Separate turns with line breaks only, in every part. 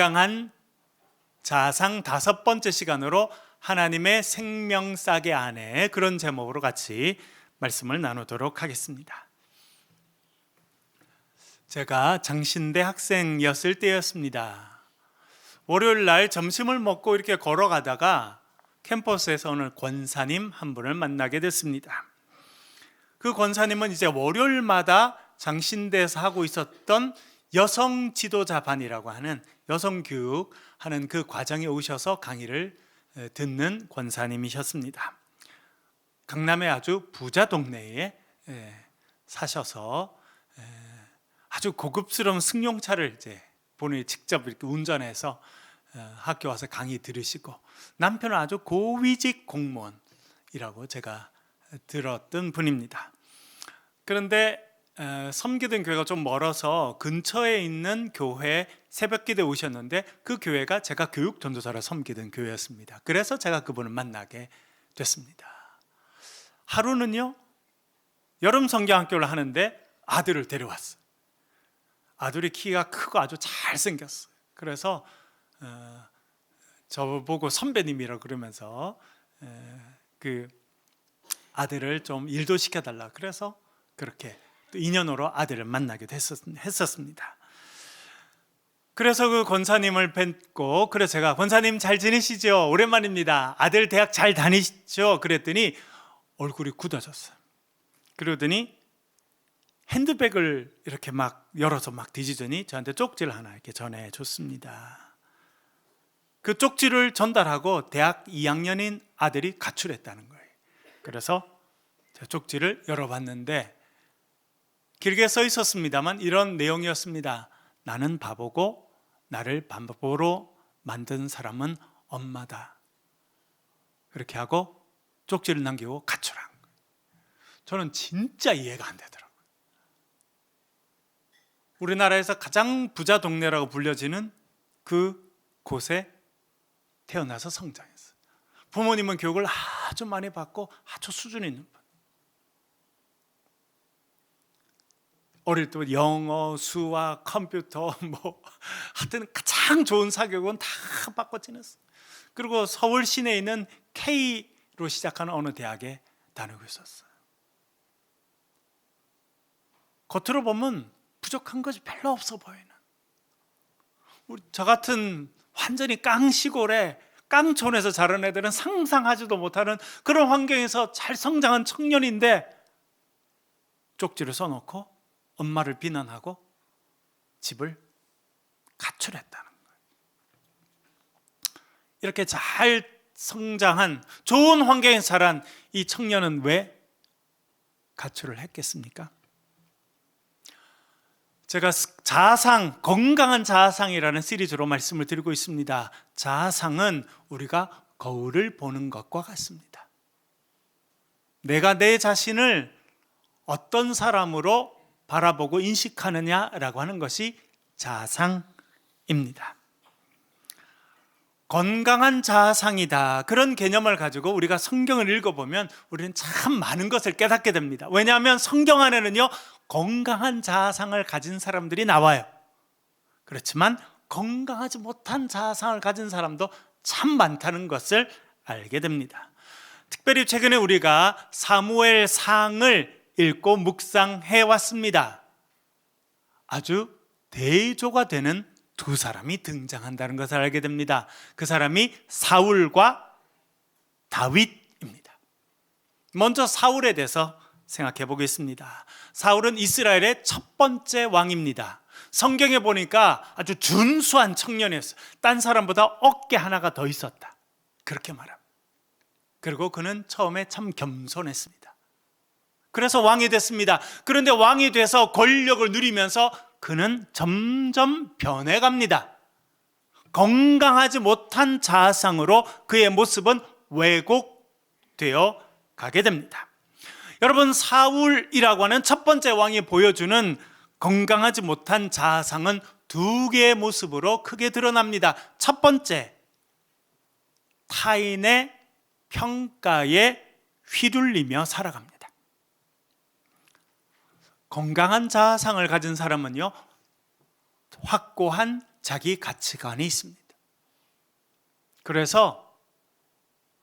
건강한 자상 다섯 번째 시간으로 하나님의 생명 싸게 안에 그런 제목으로 같이 말씀을 나누도록 하겠습니다. 제가 장신대 학생이었을 때였습니다. 월요일 날 점심을 먹고 이렇게 걸어가다가 캠퍼스에서 오늘 권사님 한 분을 만나게 됐습니다. 그 권사님은 이제 월요일마다 장신대에서 하고 있었던 여성 지도자반이라고 하는 여성 교육 하는 그 과정에 오셔서 강의를 에, 듣는 권사님이셨습니다. 강남의 아주 부자 동네에 에, 사셔서 에, 아주 고급스러운 승용차를 이제 본인이 직접 이렇게 운전해서 어, 학교 와서 강의 들으시고 남편은 아주 고위직 공무원이라고 제가 들었던 분입니다. 그런데 에, 섬기던 교회가 좀 멀어서 근처에 있는 교회 새벽기도에 오셨는데 그 교회가 제가 교육 전도사를 섬기던 교회였습니다. 그래서 제가 그분을 만나게 됐습니다. 하루는요 여름 성경 학교를 하는데 아들을 데려왔어요. 아들이 키가 크고 아주 잘 생겼어요. 그래서 어, 저보고 선배님이라 그러면서 에, 그 아들을 좀 일도 시켜달라. 그래서 그렇게 또 인연으로 아들을 만나게 됐었, 했었습니다. 그래서 그 권사님을 뵙고 그래서 제가 권사님 잘 지내시죠? 오랜만입니다. 아들 대학 잘 다니시죠? 그랬더니 얼굴이 굳어졌어요. 그러더니 핸드백을 이렇게 막 열어서 막 뒤지더니 저한테 쪽지를 하나 이렇게 전해 줬습니다. 그 쪽지를 전달하고 대학 2학년인 아들이 가출했다는 거예요. 그래서 제가 쪽지를 열어봤는데 길게 써 있었습니다만 이런 내용이었습니다. 나는 바보고 나를 바보로 만든 사람은 엄마다. 그렇게 하고 쪽지를 남기고 가출한. 저는 진짜 이해가 안 되더라고요. 우리나라에서 가장 부자 동네라고 불려지는 그 곳에 태어나서 성장했어요. 부모님은 교육을 아주 많이 받고 아주 수준 있는 어릴 때 영어, 수학, 컴퓨터 뭐 하여튼 가장 좋은 사교육은 다 받고 지냈어. 그리고 서울 시내에 있는 K로 시작하는 어느 대학에 다니고 있었어요. 겉으로 보면 부족한 것이 별로 없어 보이는 우리 저 같은 완전히 깡 시골에 깡촌에서 자란 애들은 상상하지도 못하는 그런 환경에서 잘 성장한 청년인데 쪽지를 써놓고 엄마를 비난하고 집을 가출했다는 거예요. 이렇게 잘 성장한 좋은 환경에서 자란 이 청년은 왜 가출을 했겠습니까? 제가 자아상, 건강한 자아상이라는 시리즈로 말씀을 드리고 있습니다. 자아상은 우리가 거울을 보는 것과 같습니다. 내가 내 자신을 어떤 사람으로 바라보고 인식하느냐라고 하는 것이 자아상입니다. 건강한 자아상이다. 그런 개념을 가지고 우리가 성경을 읽어보면 우리는 참 많은 것을 깨닫게 됩니다. 왜냐하면 성경 안에는요, 건강한 자아상을 가진 사람들이 나와요. 그렇지만 건강하지 못한 자아상을 가진 사람도 참 많다는 것을 알게 됩니다. 특별히 최근에 우리가 사무엘 상을 읽고 묵상해 왔습니다. 아주 대조가 되는 두 사람이 등장한다는 것을 알게 됩니다. 그 사람이 사울과 다윗입니다. 먼저 사울에 대해서 생각해 보겠습니다. 사울은 이스라엘의 첫 번째 왕입니다. 성경에 보니까 아주 준수한 청년이었어요. 딴 사람보다 어깨 하나가 더 있었다. 그렇게 말합니다. 그리고 그는 처음에 참 겸손했습니다. 그래서 왕이 됐습니다. 그런데 왕이 돼서 권력을 누리면서 그는 점점 변해갑니다. 건강하지 못한 자아상으로 그의 모습은 왜곡되어 가게 됩니다. 여러분, 사울이라고 하는 첫 번째 왕이 보여주는 건강하지 못한 자아상은 두 개의 모습으로 크게 드러납니다. 첫 번째, 타인의 평가에 휘둘리며 살아갑니다. 건강한 자아상을 가진 사람은요, 확고한 자기 가치관이 있습니다. 그래서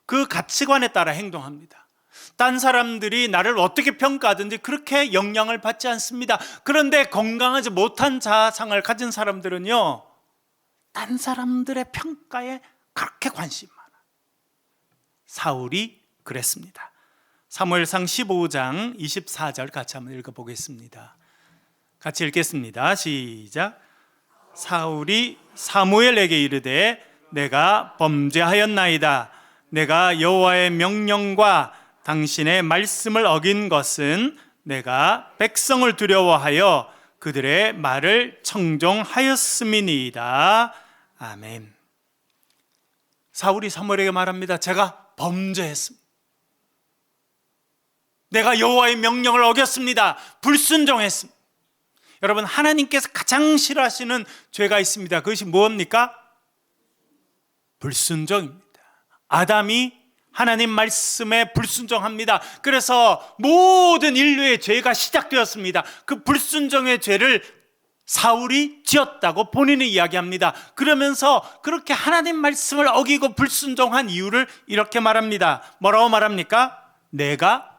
그 가치관에 따라 행동합니다. 딴 사람들이 나를 어떻게 평가하든지 그렇게 영향을 받지 않습니다. 그런데 건강하지 못한 자상을 가진 사람들은요, 딴 사람들의 평가에 그렇게 관심 많아. 사울이 그랬습니다. 사무엘상 15장 24절 같이 한번 읽어 보겠습니다. 같이 읽겠습니다. 시작. 사울이 사무엘에게 이르되 내가 범죄하였나이다. 내가 여호와의 명령과 당신의 말씀을 어긴 것은 내가 백성을 두려워하여 그들의 말을 청종하였음이니이다. 아멘. 사울이 사무엘에게 말합니다. 제가 범죄했습니다. 내가 여호와의 명령을 어겼습니다. 불순종했습니다. 여러분 하나님께서 가장 싫어하시는 죄가 있습니다. 그것이 무엇입니까? 불순종입니다. 아담이 하나님 말씀에 불순종합니다. 그래서 모든 인류의 죄가 시작되었습니다. 그 불순종의 죄를 사울이 지었다고 본인이 이야기합니다. 그러면서 그렇게 하나님 말씀을 어기고 불순종한 이유를 이렇게 말합니다. 뭐라고 말합니까? 내가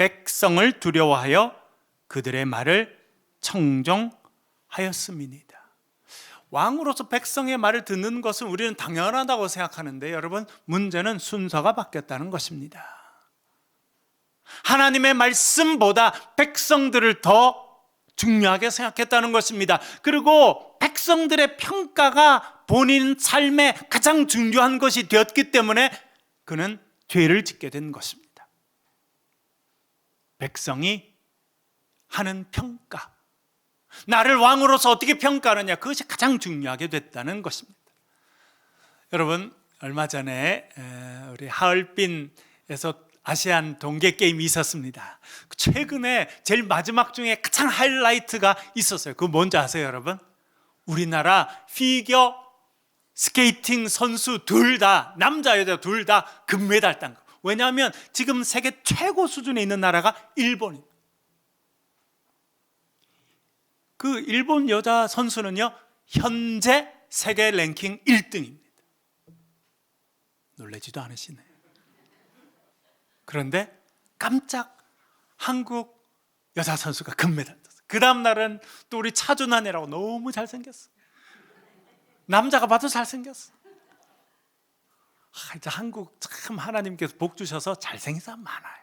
백성을 두려워하여 그들의 말을 청종하였음이니이다. 왕으로서 백성의 말을 듣는 것은 우리는 당연하다고 생각하는데 여러분 문제는 순서가 바뀌었다는 것입니다. 하나님의 말씀보다 백성들을 더 중요하게 생각했다는 것입니다. 그리고 백성들의 평가가 본인 삶에 가장 중요한 것이 되었기 때문에 그는 죄를 짓게 된 것입니다. 백성이 하는 평가, 나를 왕으로서 어떻게 평가하느냐 그것이 가장 중요하게 됐다는 것입니다. 여러분 얼마 전에 우리 하얼빈에서 아시안 동계 게임이 있었습니다. 최근에 제일 마지막 중에 가장 하이라이트가 있었어요. 그 뭔지 아세요, 여러분? 우리나라 피겨 스케이팅 선수 둘 다 남자 여자 둘 다 금메달 딴 거. 왜냐하면 지금 세계 최고 수준에 있는 나라가 일본입니다. 그 일본 여자 선수는요, 현재 세계 랭킹 1등입니다. 놀라지도 않으시네. 그런데 깜짝 한국 여자 선수가 금메달 떴어요. 그 다음 날은 또 우리 차준환이라고 너무 잘생겼어. 남자가 봐도 잘생겼어. 아, 이제 한국 참 하나님께서 복 주셔서 잘생긴 사람 많아요.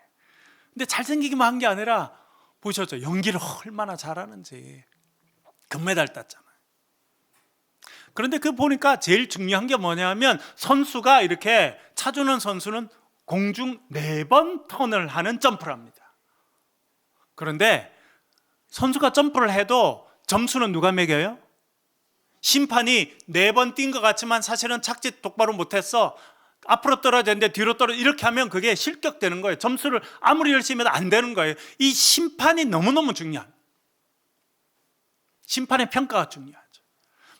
근데 잘생기기만 한 게 아니라 보셨죠? 연기를 얼마나 잘하는지. 금메달 땄잖아요. 그런데 그 보니까 제일 중요한 게 뭐냐면 선수가 이렇게 차주는 선수는 공중 네 번 턴을 하는 점프를 합니다. 그런데 선수가 점프를 해도 점수는 누가 매겨요? 심판이 네 번 뛴 것 같지만 사실은 착지 똑바로 못했어. 앞으로 떨어졌는데 뒤로 떨어 이렇게 하면 그게 실격되는 거예요. 점수를 아무리 열심히 해도 안 되는 거예요. 이 심판이 너무너무 중요한. 심판의 평가가 중요하죠.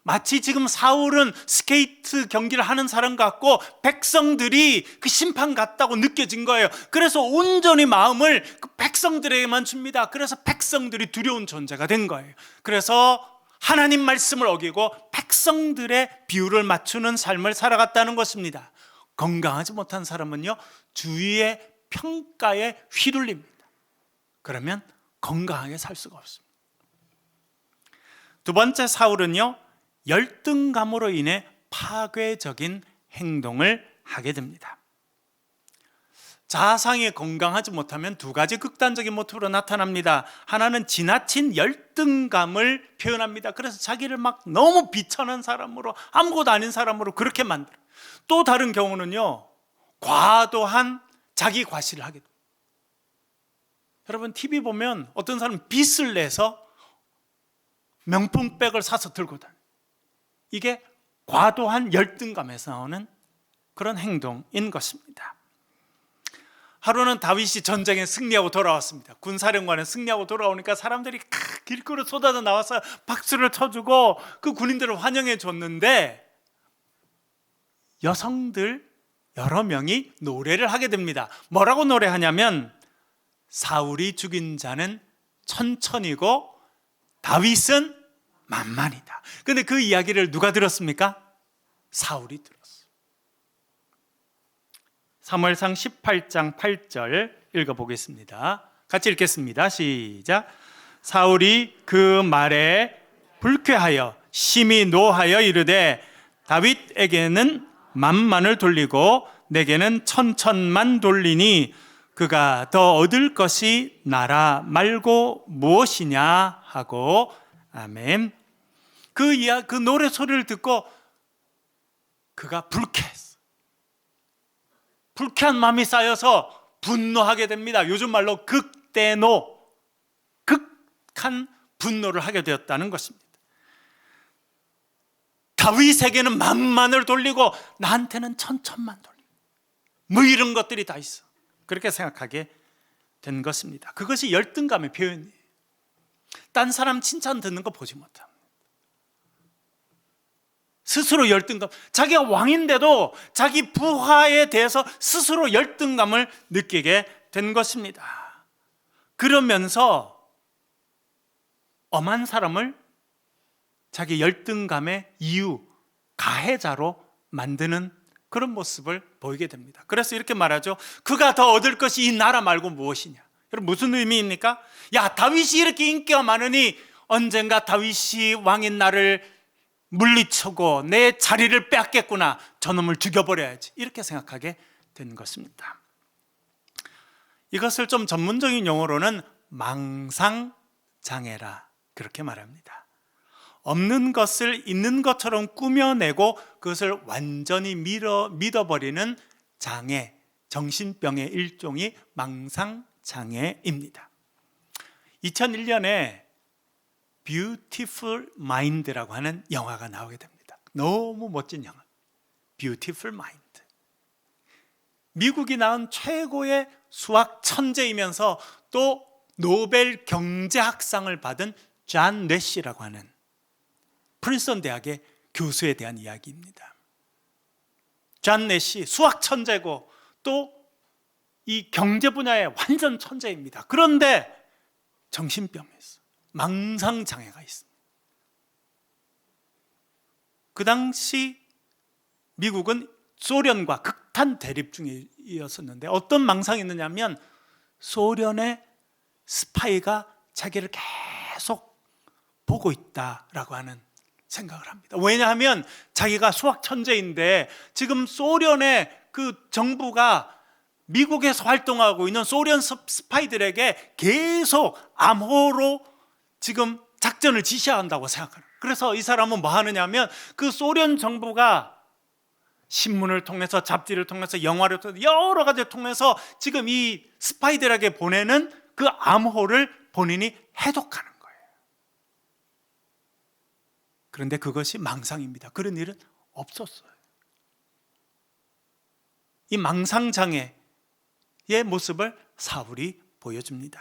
마치 지금 사울은 스케이트 경기를 하는 사람 같고 백성들이 그 심판 같다고 느껴진 거예요. 그래서 온전히 마음을 그 백성들에게만 줍니다. 그래서 백성들이 두려운 존재가 된 거예요. 그래서 하나님 말씀을 어기고 백성들의 비율을 맞추는 삶을 살아갔다는 것입니다. 건강하지 못한 사람은요, 주위의 평가에 휘둘립니다. 그러면 건강하게 살 수가 없습니다. 두 번째 사울은요, 열등감으로 인해 파괴적인 행동을 하게 됩니다. 자상이 건강하지 못하면 두 가지 극단적인 모습으로 나타납니다. 하나는 지나친 열등감을 표현합니다. 그래서 자기를 막 너무 비천한 사람으로 아무것도 아닌 사람으로 그렇게 만들어. 또 다른 경우는요, 과도한 자기 과시를 하게 됩니다. 여러분 TV 보면 어떤 사람은 빚을 내서 명품백을 사서 들고 다니. 이게 과도한 열등감에서 나오는 그런 행동인 것입니다. 하루는 다윗이 전쟁에 승리하고 돌아왔습니다. 군사령관은 승리하고 돌아오니까 사람들이 길거리 쏟아져 나와서 박수를 쳐주고 그 군인들을 환영해 줬는데 여성들 여러 명이 노래를 하게 됩니다. 뭐라고 노래하냐면 사울이 죽인 자는 천천히고 다윗은 만만이다. 근데 그 이야기를 누가 들었습니까? 사울이 들었어요. 사무엘상 18장 8절 읽어 보겠습니다. 같이 읽겠습니다. 시작. 사울이 그 말에 불쾌하여 심히 노하여 이르되 다윗에게는 만만을 돌리고 내게는 천천만 돌리니 그가 더 얻을 것이 나라 말고 무엇이냐 하고 아멘. 그 이야 그 노래 소리를 듣고 그가 불쾌했어. 불쾌한 마음이 쌓여서 분노하게 됩니다. 요즘 말로 극대노, 극한 분노를 하게 되었다는 것입니다. 다윗에게는 만만을 돌리고 나한테는 천천만 돌리고 뭐 이런 것들이 다 있어. 그렇게 생각하게 된 것입니다. 그것이 열등감의 표현이에요. 딴 사람 칭찬 듣는 거 보지 못합니다. 스스로 열등감, 자기가 왕인데도 자기 부하에 대해서 스스로 열등감을 느끼게 된 것입니다. 그러면서 엄한 사람을 자기 열등감의 이유, 가해자로 만드는 그런 모습을 보이게 됩니다. 그래서 이렇게 말하죠. 그가 더 얻을 것이 이 나라 말고 무엇이냐? 여러분 무슨 의미입니까? 야 다윗이 이렇게 인기가 많으니 언젠가 다윗이 왕인 나를 물리치고 내 자리를 뺏겠구나. 저놈을 죽여버려야지. 이렇게 생각하게 된 것입니다. 이것을 좀 전문적인 용어로는 망상장애라 그렇게 말합니다. 없는 것을 있는 것처럼 꾸며내고 그것을 완전히 밀어, 믿어버리는 장애, 정신병의 일종이 망상장애입니다. 2001년에 Beautiful Mind라고 하는 영화가 나오게 됩니다. 너무 멋진 영화. Beautiful Mind. 미국이 낳은 최고의 수학 천재이면서 또 노벨 경제학상을 받은 존 뇌시라고 하는 프린스턴 대학의 교수에 대한 이야기입니다. 존 뇌시 수학 천재고 또 이 경제 분야의 완전 천재입니다. 그런데 정신병이 있어. 망상 장애가 있습니다. 그 당시 미국은 소련과 극한 대립 중이었었는데 어떤 망상이 있느냐면 소련의 스파이가 자기를 계속 보고 있다라고 하는 생각을 합니다. 왜냐하면 자기가 수학 천재인데 지금 소련의 그 정부가 미국에서 활동하고 있는 소련 스파이들에게 계속 암호로 지금 작전을 지시한다고 생각하는. 그래서 이 사람은 뭐 하느냐면 그 소련 정부가 신문을 통해서 잡지를 통해서 영화를 통해서 여러 가지를 통해서 지금 이 스파이들에게 보내는 그 암호를 본인이 해독하는 거예요. 그런데 그것이 망상입니다. 그런 일은 없었어요. 이 망상 장애의 모습을 사울이 보여줍니다.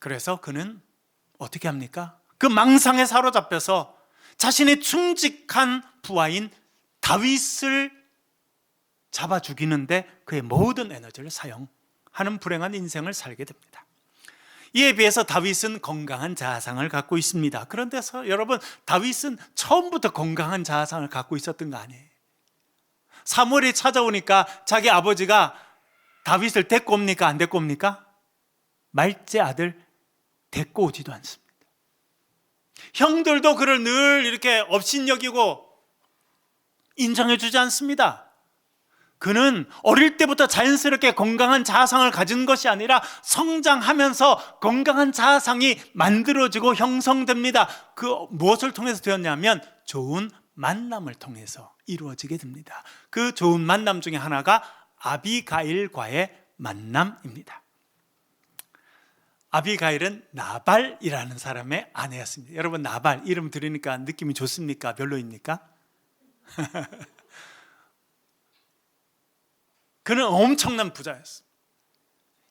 그래서 그는 어떻게 합니까? 그 망상에 사로잡혀서 자신의 충직한 부하인 다윗을 잡아 죽이는데 그의 모든 에너지를 사용하는 불행한 인생을 살게 됩니다. 이에 비해서 다윗은 건강한 자아상을 갖고 있습니다. 그런데서 여러분 다윗은 처음부터 건강한 자아상을 갖고 있었던 거 아니에요. 사무엘이 찾아오니까 자기 아버지가 다윗을 데리고 옵니까 안 데리고 옵니까? 말째 아들 데리고 오지도 않습니다. 형들도 그를 늘 이렇게 업신여기고 인정해 주지 않습니다. 그는 어릴 때부터 자연스럽게 건강한 자아상을 가진 것이 아니라 성장하면서 건강한 자아상이 만들어지고 형성됩니다. 그 무엇을 통해서 되었냐면 좋은 만남을 통해서 이루어지게 됩니다. 그 좋은 만남 중에 하나가 아비가일과의 만남입니다. 아비가일은 나발이라는 사람의 아내였습니다. 여러분 나발 이름 들으니까 느낌이 좋습니까? 별로입니까? 그는 엄청난 부자였어.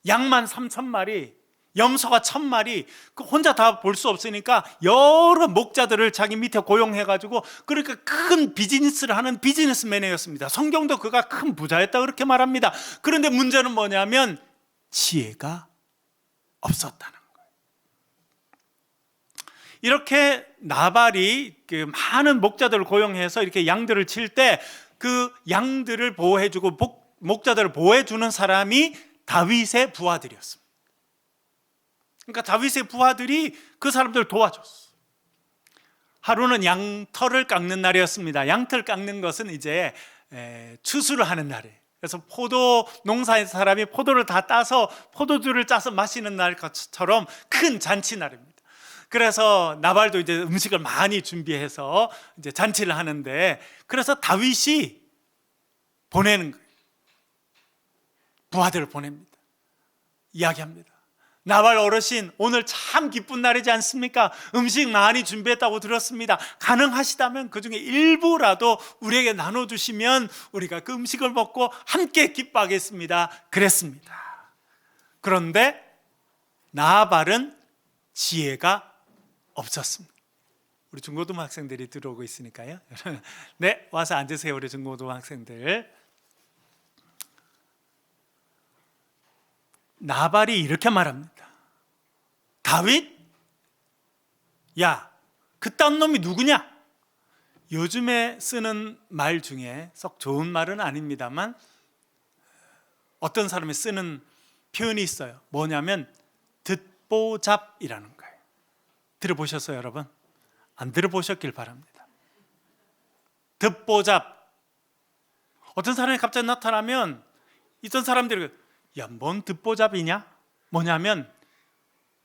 양만 3천 마리, 염소가 천 마리, 그 혼자 다 볼 수 없으니까 여러 목자들을 자기 밑에 고용해가지고 그러니까 큰 비즈니스를 하는 비즈니스맨이었습니다. 성경도 그가 큰 부자였다 그렇게 말합니다. 그런데 문제는 뭐냐면 지혜가 없었다는 거예요. 이렇게 나발이 그 많은 목자들을 고용해서 이렇게 양들을 칠 때 그 양들을 보호해주고 복- 목자들을 보호해 주는 사람이 다윗의 부하들이었습니다. 그러니까 다윗의 부하들이 그 사람들을 도와줬어. 하루는 양털을 깎는 날이었습니다. 양털 깎는 것은 이제 에, 추수를 하는 날이에요. 그래서 포도 농사의 사람이 포도를 다 따서 포도주를 짜서 마시는 날처럼 큰 잔치 날입니다. 그래서 나발도 이제 음식을 많이 준비해서 이제 잔치를 하는데 그래서 다윗이 보내는 거예요. 부하들을 보냅니다. 이야기합니다. 나발 어르신 오늘 참 기쁜 날이지 않습니까? 음식 많이 준비했다고 들었습니다. 가능하시다면 그 중에 일부라도 우리에게 나눠주시면 우리가 그 음식을 먹고 함께 기뻐하겠습니다. 그랬습니다. 그런데 나발은 지혜가 없었습니다. 우리 중고등학생들이 들어오고 있으니까요. 네, 와서 앉으세요, 우리 중고등학생들. 나발이 이렇게 말합니다. 다윗? 야, 그딴 놈이 누구냐? 요즘에 쓰는 말 중에 썩 좋은 말은 아닙니다만 어떤 사람이 쓰는 표현이 있어요. 뭐냐면 듣보잡이라는 거예요. 들어보셨어요, 여러분? 안 들어보셨길 바랍니다. 듣보잡. 어떤 사람이 갑자기 나타나면 있던 사람들이 야, 뭔 듣보잡이냐? 뭐냐면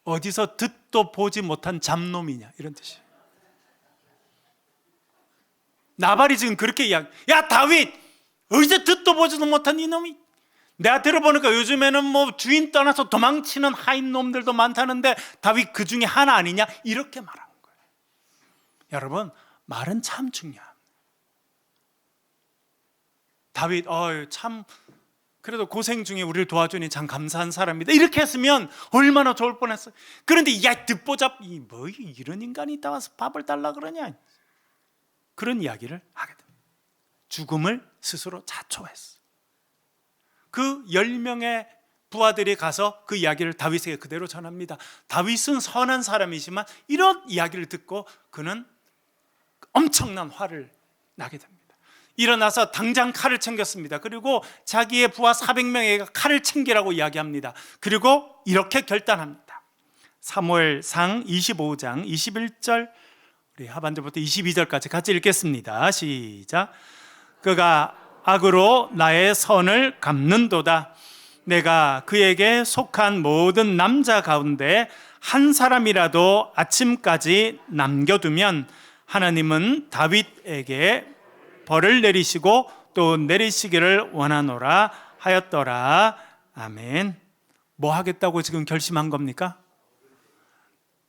어디서 듣도 보지 못한 잡놈이냐 이런 뜻이에요. 나발이 지금 그렇게 이야기. 야 다윗, 어디서 듣도 보지도 못한 이놈이? 내가 들어보니까 요즘에는 뭐 주인 떠나서 도망치는 하인 놈들도 많다는데 다윗 그 중에 하나 아니냐? 이렇게 말하는 거예요. 여러분 말은 참 중요합니다. 다윗, 어유 참 그래도 고생 중에 우리를 도와주니 참 감사한 사람이다. 이렇게 했으면 얼마나 좋을 뻔했어요. 그런데 야 듣보잡 이뭐 이런 인간이 있다 와서 밥을 달라 그러냐? 그런 이야기를 하게 됩니다. 죽음을 스스로 자초했어. 그 열 명의 부하들이 가서 그 이야기를 다윗에게 그대로 전합니다. 다윗은 선한 사람이지만 이런 이야기를 듣고 그는 엄청난 화를 나게 됩니다. 일어나서 당장 칼을 챙겼습니다. 그리고 자기의 부하 400명에게 칼을 챙기라고 이야기합니다. 그리고 이렇게 결단합니다. 사무엘상 25장 21절 우리 하반절부터 22절까지 같이 읽겠습니다. 시작. 그가 악으로 나의 선을 갚는도다. 내가 그에게 속한 모든 남자 가운데 한 사람이라도 아침까지 남겨두면 하나님은 다윗에게 벌을 내리시고 또 내리시기를 원하노라 하였더라. 아멘. 뭐 하겠다고 지금 결심한 겁니까?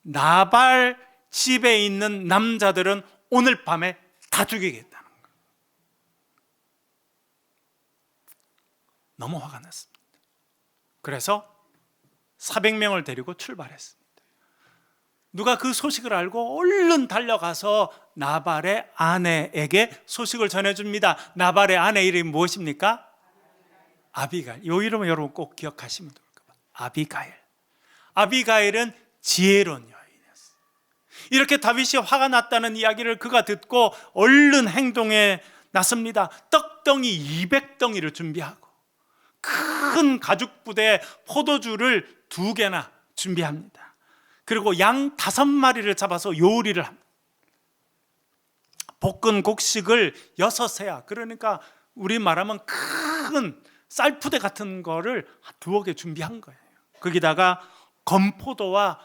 나발 집에 있는 남자들은 오늘 밤에 다 죽이겠다는 거예요. 너무 화가 났습니다. 그래서 400명을 데리고 출발했습니다. 누가 그 소식을 알고 얼른 달려가서 나발의 아내에게 소식을 전해줍니다. 나발의 아내 이름이 무엇입니까? 아비가일. 이 이름은 여러분 꼭 기억하시면 좋을 것 같아요. 아비가일. 아비가일은 지혜로운 여인이었어요. 이렇게 다윗이 화가 났다는 이야기를 그가 듣고 얼른 행동에 나섭니다. 떡덩이 200덩이를 준비하고 큰 가죽 부대에 포도주를 두 개나 준비합니다. 그리고 양 다섯 마리를 잡아서 요리를 합니다. 볶은 곡식을 여섯 세야. 그러니까 우리 말하면 큰 쌀푸대 같은 거를 두어 개 준비한 거예요. 거기다가 건포도와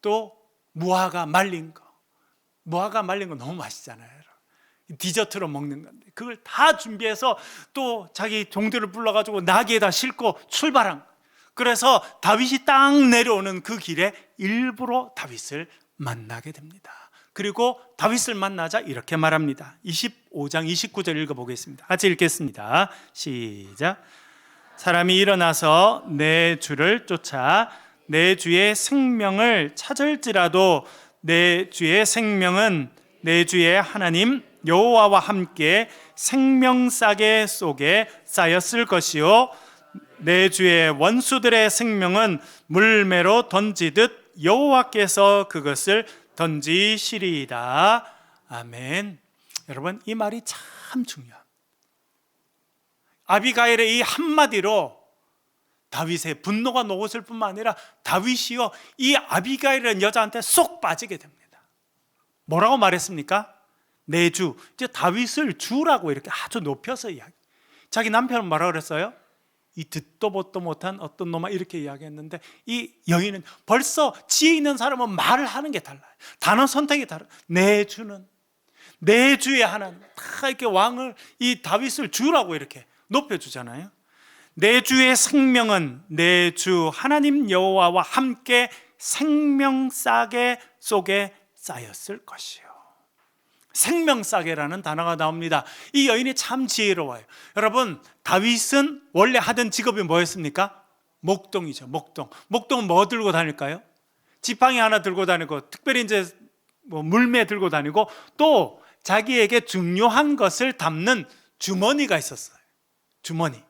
또 무화과 말린 거. 무화과 말린 거 너무 맛있잖아요. 디저트로 먹는 건데 그걸 다 준비해서 또 자기 종들을 불러가지고 나귀에다 싣고 출발한. 그래서 다윗이 딱 내려오는 그 길에 일부러 다윗을 만나게 됩니다. 그리고 다윗을 만나자 이렇게 말합니다. 25장 29절 읽어보겠습니다. 같이 읽겠습니다. 시작. 사람이 일어나서 내 주를 쫓아 내 주의 생명을 찾을지라도 내 주의 생명은 내 주의 하나님 여호와와 함께 생명싸개 속에 쌓였을 것이요 내 주의 원수들의 생명은 물매로 던지듯 여호와께서 그것을 던지시리이다. 아멘. 여러분 이 말이 참 중요합니다. 아비가일의 이 한마디로 다윗의 분노가 녹았을 뿐만 아니라 다윗이요 이 아비가일이라는 여자한테 쏙 빠지게 됩니다. 뭐라고 말했습니까? 내 주. 이제 다윗을 주라고 이렇게 아주 높여서 이야기. 자기 남편은 뭐라 그랬어요? 이 듣도 보도 못한 어떤 놈아 이렇게 이야기했는데 이 여인은 벌써 지혜 있는 사람은 말을 하는 게 달라요. 단어 선택이 달라. 내 주는 내 주의 하나님 다 이렇게 왕을 이 다윗을 주라고 이렇게 높여 주잖아요. 내 주의 생명은 내 주 하나님 여호와와 함께 생명 싸개 속에 쌓였을 것이요. 생명 싸개라는 단어가 나옵니다. 이 여인이 참 지혜로워요. 여러분, 다윗은 원래 하던 직업이 뭐였습니까? 목동이죠. 목동. 목동은 뭐 들고 다닐까요? 지팡이 하나 들고 다니고 특별히 이제 뭐 물매 들고 다니고 또 자기에게 중요한 것을 담는 주머니가 있었어요. 주머니.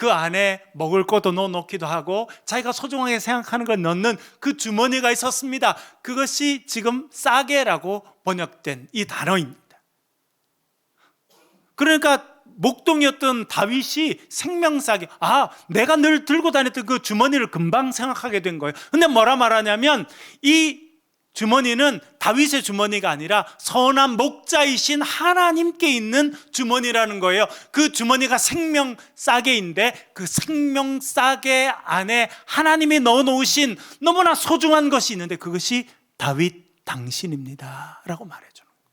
그 안에 먹을 것도 넣어놓기도 하고 자기가 소중하게 생각하는 걸 넣는 그 주머니가 있었습니다. 그것이 지금 싸게라고 번역된 이 단어입니다. 그러니까 목동이었던 다윗이 생명싸게 아 내가 늘 들고 다녔던 그 주머니를 금방 생각하게 된 거예요. 근데 뭐라 말하냐면 이 주머니는 다윗의 주머니가 아니라 선한 목자이신 하나님께 있는 주머니라는 거예요. 그 주머니가 생명 싸개인데 그 생명 싸개 안에 하나님이 넣어 놓으신 너무나 소중한 것이 있는데 그것이 다윗 당신입니다라고 말해 주는 거예요.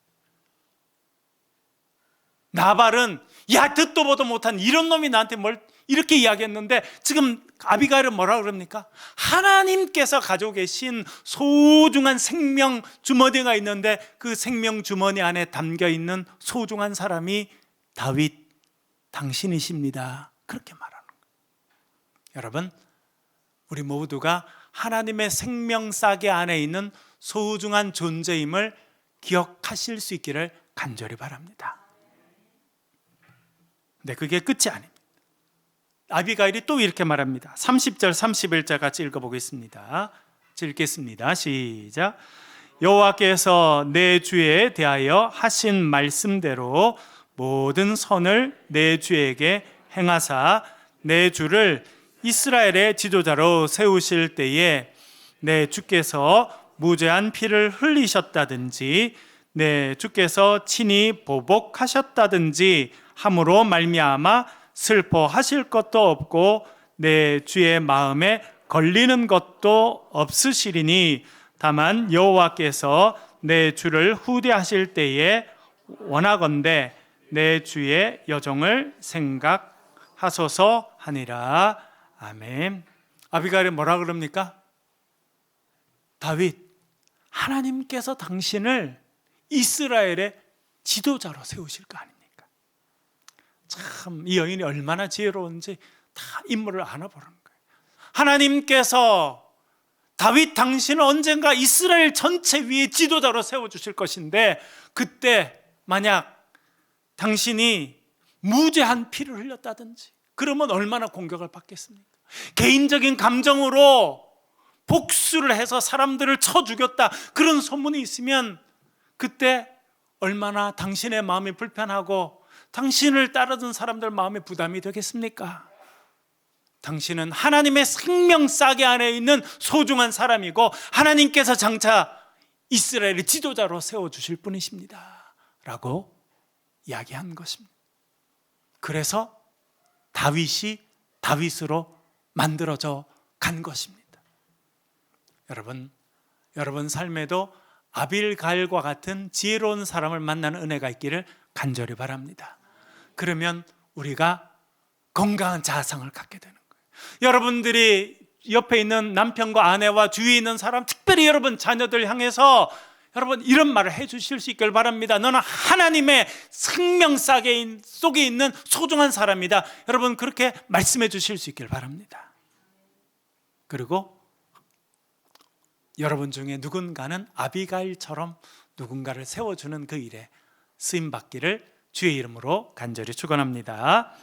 나발은 야 듣도 보도 못한 이런 놈이 나한테 뭘 이렇게 이야기했는데 지금 아비가일은 뭐라 그럽니까? 하나님께서 가지고 계신 소중한 생명 주머니가 있는데 그 생명 주머니 안에 담겨 있는 소중한 사람이 다윗 당신이십니다. 그렇게 말하는 거예요. 여러분, 우리 모두가 하나님의 생명 싸개 안에 있는 소중한 존재임을 기억하실 수 있기를 간절히 바랍니다. 네, 그게 끝이 아닙니다. 아비가일이 또 이렇게 말합니다. 30절 31절 같이 읽어보겠습니다. 읽겠습니다. 시작. 여호와께서 내 주에 대하여 하신 말씀대로 모든 선을 내 주에게 행하사 내 주를 이스라엘의 지도자로 세우실 때에 내 주께서 무죄한 피를 흘리셨다든지 내 주께서 친히 보복하셨다든지 함으로 말미암아 슬퍼하실 것도 없고 내 주의 마음에 걸리는 것도 없으시리니 다만 여호와께서 내 주를 후대하실 때에 원하건대 내 주의 여정을 생각하소서 하니라 아멘. 아비가일이 뭐라 그럽니까? 다윗 하나님께서 당신을 이스라엘의 지도자로 세우실 거 아닙니까? 참 이 여인이 얼마나 지혜로운지 다 인물을 알아보는 거예요. 하나님께서 다윗 당신을 언젠가 이스라엘 전체 위에 지도자로 세워 주실 것인데 그때 만약 당신이 무죄한 피를 흘렸다든지 그러면 얼마나 공격을 받겠습니까? 개인적인 감정으로 복수를 해서 사람들을 쳐 죽였다 그런 소문이 있으면 그때 얼마나 당신의 마음이 불편하고 당신을 따르던 사람들 마음에 부담이 되겠습니까? 당신은 하나님의 생명 싸게 안에 있는 소중한 사람이고 하나님께서 장차 이스라엘의 지도자로 세워 주실 분이십니다. 라고 이야기한 것입니다. 그래서 다윗이 다윗으로 만들어져 간 것입니다. 여러분, 여러분 삶에도 아빌갈과 같은 지혜로운 사람을 만나는 은혜가 있기를 간절히 바랍니다. 그러면 우리가 건강한 자상을 갖게 되는 거예요. 여러분들이 옆에 있는 남편과 아내와 주위에 있는 사람, 특별히 여러분 자녀들 향해서 여러분 이런 말을 해 주실 수 있길 바랍니다. 너는 하나님의 생명 속에 있는 소중한 사람이다. 여러분 그렇게 말씀해 주실 수 있길 바랍니다. 그리고 여러분 중에 누군가는 아비가일처럼 누군가를 세워주는 그 일에 쓰임 받기를 주의 이름으로 간절히 축원합니다.